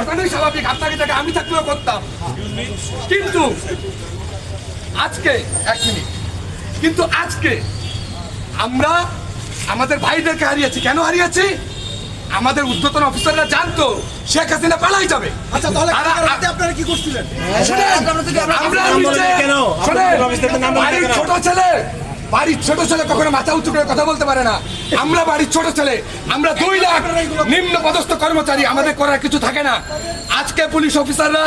ঘটনাই স্বাভাবিক আপনাকে জায়গায় আমি থাকলেও করতাম। কিন্তু আজকে এক মিনিট। কিন্তু আজকে আমরা আমাদের ভাইদেরকে হারিয়েছি। কেন হারিয়েছি? আমাদের উদ্যতন অফিসাররা জানতো শেখ হাসিনা পালাই যাবে। আচ্ছা তাহলে আপনারা কি করছিলেন? কেন? ছোট ছেলে বাড়ির ছোট ছেলে কখনো মাথা উঁচু করে কথা বলতে পারে না। আমরা বাড়ির ছোট ছেলে, আমরা দুই লাখ নিম্ন পদস্থ কর্মচারী, আমাদের করার কিছু থাকে না। আজকে পুলিশ অফিসাররা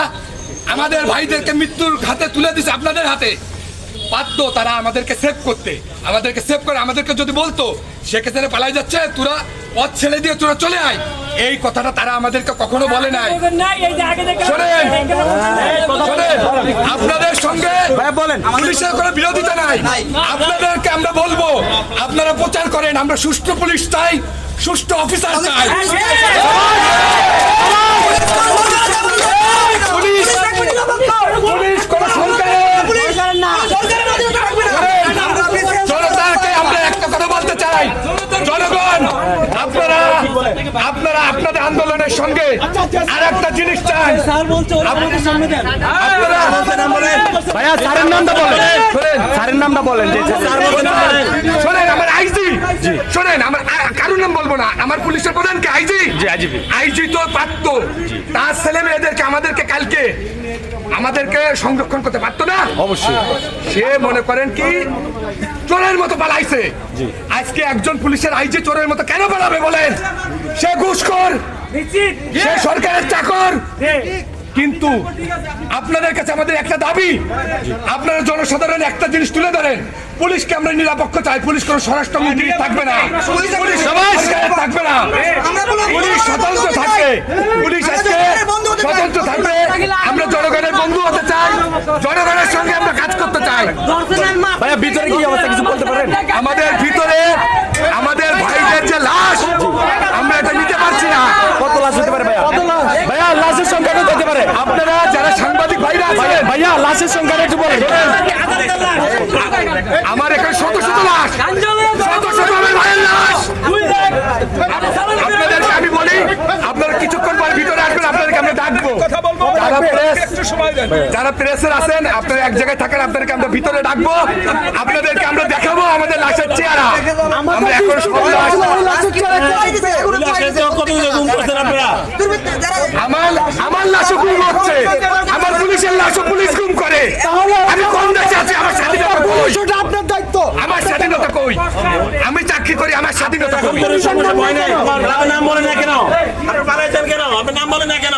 আমাদের ভাইদেরকে মৃত্যুর হাতে তুলে দিছে আপনাদের হাতে। বাধ্য তারা আমাদেরকে সেভ করতে। আমাদেরকে সেভ করে, আমাদেরকে যদি বলতো সেক্ষেত্রে পালাই যাচ্ছে, তোরা পথ ছেড়ে দিয়ে তোরা চলে আয় এই কথাটা তারা আমাদেরকে কখনো বলে নাই আপনাদের সঙ্গে বলেন পুলিশের কোনো বিরোধিতা নাই আপনাদেরকে আমরা বলব আপনারা প্রচার করেন আমরা সুষ্ঠু পুলিশ চাই সুষ্ঠু অফিসার চাই পুলিশ পুলিশ কোন সরকারের জনতাকে আমরা একটা কথা বলতে চাই জনগণ আপনারা আপনারা আপনাদের আন্দোলনের সঙ্গে আর একটা জিনিস চাই। ভাইয়া স্যারের নামটা বলেন। স্যারের নামটা বলেন শোনেন আমার আইজি। শোনেন আমার কারোর নাম বলব না আমার পুলিশের প্রধান কে আইজি আইজি তো পারতো। তার ছেলে মেয়েদেরকে আমাদেরকে কালকে আমাদেরকে সংরক্ষণ করতে পারতো না? অবশ্যই। সে মনে করেন কি চোরের মতো পালাইছে। আজকে একজন পুলিশের আইজি চোরের মতো কেন পালাবে বলেন? সে ঘুষখোর সে সরকারের চাকর। কিন্তু আপনাদের কাছে আমাদের একটা দাবি। আপনারা জনসাধারণ একটা জিনিস তুলে ধরেন। পুলিশকে আমরা নিরাপক্ষ চাই। পুলিশ কোনো স্বরাষ্ট্রমন্ত্রী থাকবে না। পুলিশ থাকবে না। পুলিশ স্বতন্ত্র থাকবে। পুলিশ আজকে স্বতন্ত্র থাকবে। আমরা জনগণের বন্ধু হতে চাই। জনগণের সঙ্গে আমরা কাজ করতে চাই। ভিতরে কি অবস্থা কিছু বলতে পারেন? আমাদের ভিতরে আমাদের ভাইদের যে লাশ আমরা এটা নিতে পারছি না কত লাশ হতে পারে ভাইয়া ভাইয়া লাশের দিতে পারে। আপনারা যারা সাংবাদিক ভাইরা আছেন ভাইয়া লাশের সংখ্যাটা একটু বলেন। আমার এখানে শত শত লাশ। শত শত আমার ভাইয়ের লাশ। আপনাদেরকে আমি বলি আপনারা কিছুক্ষণ পরে ভিতরে আসবেন আপনাদেরকে আমরা ডাকবো। যারা প্রেস যারা প্রেসের আছেন আপনারা এক জায়গায় থাকেন আপনাদেরকে আমরা ভিতরে ডাকবো। আপনাদেরকে আমরা দেখাবো আমাদের লাশের চেহারা। আমরা এখন সব লাশ আমার আমার লাশও হচ্ছে আমার পুলিশের লাশ পুলিশ গুম করে। আমি কোন দেশে আছি আমার স্বাধীনতা কই? সেটা আপনার দায়িত্ব। আমার স্বাধীনতা কই? আমি চাকরি করি আমার স্বাধীনতা কই? নাম বলেন না কেন? আপনি পালাইছেন কেন? আপনার নাম বলেন না কেন?